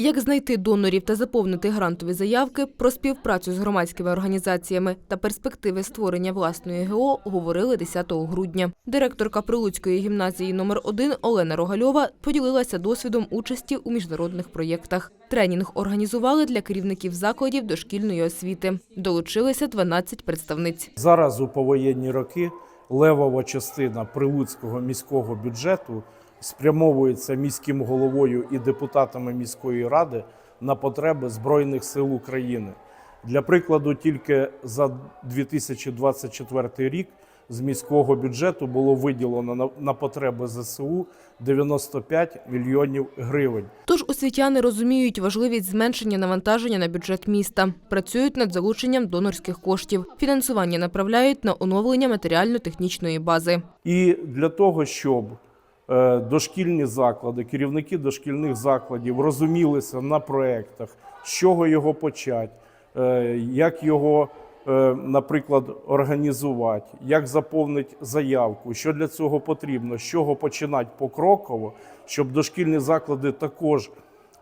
Як знайти донорів та заповнити грантові заявки про співпрацю з громадськими організаціями та перспективи створення власної ГО говорили 10 грудня. Директорка Прилуцької гімназії номер 1 Олена Рогальова поділилася досвідом участі у міжнародних проєктах. Тренінг організували для керівників закладів дошкільної освіти. Долучилися 12 представниць. Зараз у повоєнні роки левова частина прилуцького міського бюджету спрямовується міським головою і депутатами міської ради на потреби Збройних сил України. Для прикладу, тільки за 2024 рік з міського бюджету було виділено на- потреби ЗСУ 95 мільйонів гривень. Тож освітяни розуміють важливість зменшення навантаження на бюджет міста, працюють над залученням донорських коштів. Фінансування направляють на оновлення матеріально-технічної бази. І для того, щоб дошкільні заклади, керівники дошкільних закладів розумілися на проєктах, з чого його почати, е, як його, е, наприклад, організувати, як заповнити заявку, що для цього потрібно, з чого починати покроково, щоб дошкільні заклади також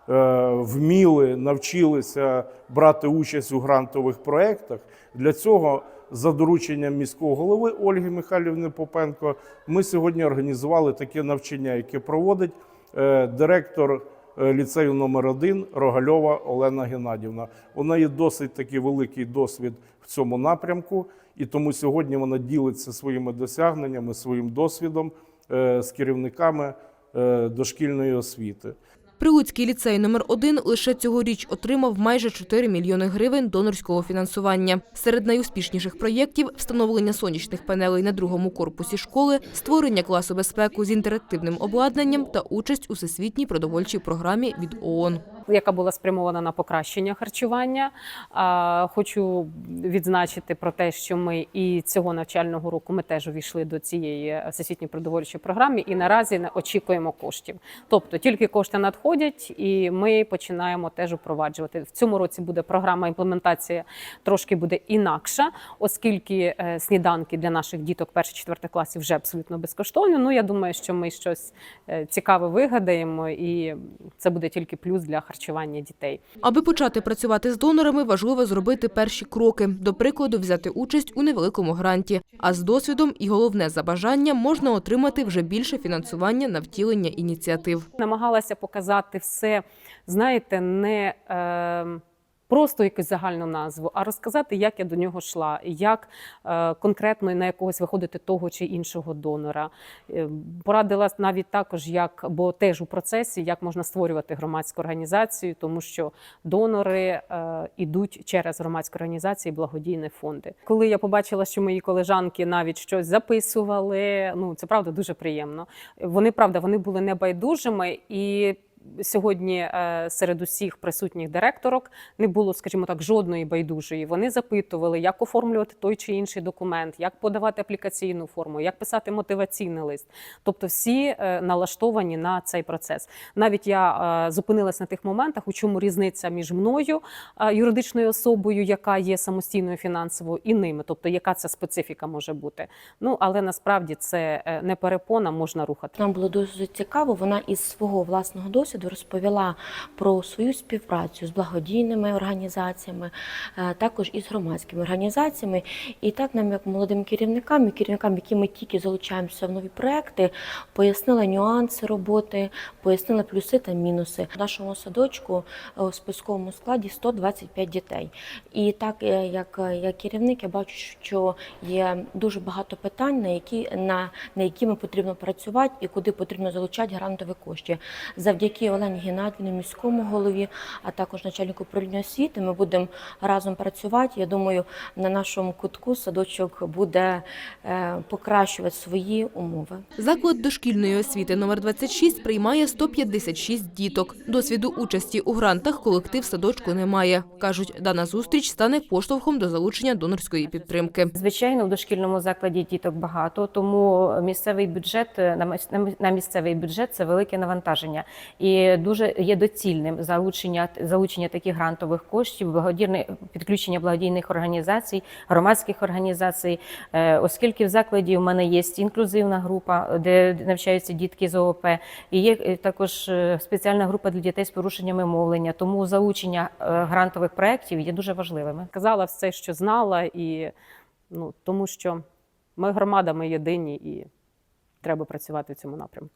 е, вміли, навчилися брати участь у грантових проєктах. Для цього, за дорученням міського голови Ольги Михайлівни Попенко, ми сьогодні організували таке навчання, яке проводить е, директор е, ліцею номер 1 Рогальова Олена Геннадівна. У неї досить такий великий досвід в цьому напрямку, і тому сьогодні вона ділиться своїми досягненнями, своїм досвідом е, з керівниками дошкільної освіти. Прилуцький ліцей номер 1 лише цьогоріч отримав майже 4 мільйони гривень донорського фінансування. Серед найуспішніших проєктів – встановлення сонячних панелей на другому корпусі школи, створення класу безпеку з інтерактивним обладнанням та участь у всесвітній продовольчій програмі від ООН. Яка була спрямована на покращення харчування. Хочу відзначити про те, що ми і цього навчального року ми теж увійшли до цієї всесвітньої продовольчої програми, і наразі не очікуємо коштів. Тобто тільки кошти надходять, і ми починаємо теж впроваджувати. В цьому році буде програма імплементація трошки буде інакша, оскільки е, сніданки для наших діток перших-четвертих класів вже абсолютно безкоштовні. Ну я думаю, що ми щось е, цікаве вигадаємо, і це буде тільки плюс для харчування дітей. Аби почати працювати з донорами, важливо зробити перші кроки. До прикладу, взяти участь у невеликому гранті. А з досвідом і головне за бажанням можна отримати вже більше фінансування на втілення ініціатив. намагалася показати все, знаєте, не е, просто якусь загальну назву, а розказати, як я до нього йшла, як е, конкретно на якогось виходити того чи іншого донора. Е, порадила навіть також, як, бо теж у процесі, як можна створювати громадську організацію, тому що донори е, ідуть через громадські організації, благодійні фонди. Коли я побачила, що мої колежанки навіть щось записували, ну це правда дуже приємно. Вони правда, вони були небайдужими і. Сьогодні е, серед усіх присутніх директорок не було, скажімо так, жодної байдужої. Вони запитували, як оформлювати той чи інший документ, як подавати аплікаційну форму, як писати мотиваційний лист. Тобто, всі е, налаштовані на цей процес. Навіть я е, зупинилась на тих моментах, у чому різниця між мною, юридичною особою, яка є самостійною фінансово, і ними, тобто яка це специфіка може бути. Ну але насправді це не перепона, можна рухати. Нам було дуже цікаво. Вона із свого власного досвіду розповіла про свою співпрацю з благодійними організаціями, е, також із громадськими організаціями. І так нам, як молодим керівникам, і керівникам, які ми тільки залучаємося в нові проекти, пояснила нюанси роботи, пояснила плюси та мінуси. В нашому садочку е, у списковому складі 125 дітей. І так е, як, як керівник, я бачу, що є дуже багато питань, на які на, на якими потрібно працювати і куди потрібно залучати грантові кошти. Завдяки Олені Геннадівні, міському голові, а також начальнику управління освіти, ми будемо разом працювати. Я думаю, на нашому кутку садочок буде е, покращувати свої умови. Заклад дошкільної освіти номер 26 приймає 156 діток. Досвіду участі у грантах колектив садочку не має. Кажуть, дана зустріч стане поштовхом до залучення донорської підтримки. Звичайно, в дошкільному закладі діток багато, тому місцевий бюджет на місцевий бюджет це велике навантаження. І і дуже є доцільним залучення залучення таких грантових коштів, благодійне підключення благодійних організацій, громадських організацій, Е, оскільки в закладі у мене є інклюзивна група, де навчаються дітки з ООП, і є е, також е, спеціальна група для дітей з порушеннями мовлення. Тому залучення грантових проєктів є дуже важливими. Казала все, що знала, і ну тому що ми громада, ми єдині, і треба працювати в цьому напрямку.